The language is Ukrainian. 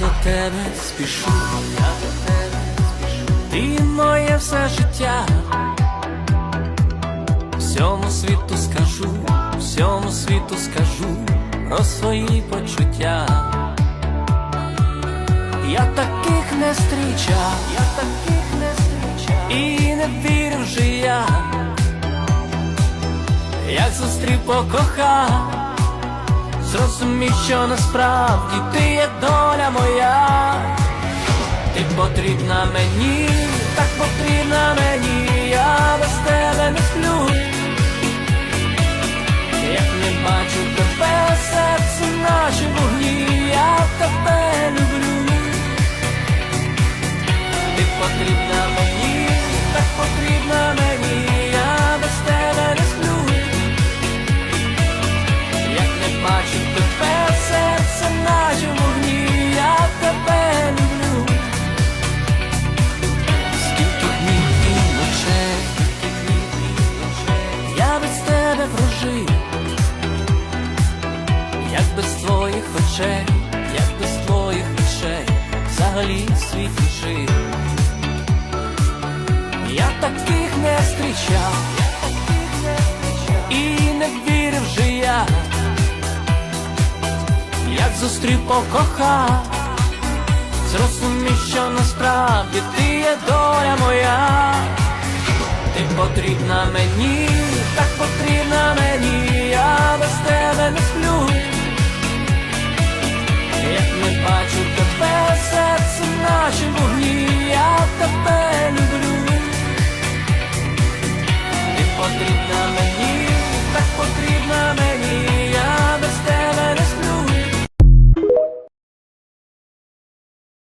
до тебе спішу, я до тебе спішу. Ти моє все життя. Всьому світу скажу, всьому світу скажу про свої почуття. Я таких не зустрічав, я таких не зустрічав і не вірив же я, як зустрів покохав, зрозумів, що насправді ти є ти потрібна мені, так потрібна мені, я без тебе не сплю. Як не бачу тебе, серце наче вогні, я тебе люблю. Ти потрібна мені, так потрібна мені, я без тебе не сплю. Як не бачу без тебе прожив. Як без твоїх очей, як без твоїх очей, взагалі світ жив. Я таких не зустрічав, і не вірив же я, як зустрів покохав, зрозумів, що насправді ти є доля моя. Ти потрібна мені,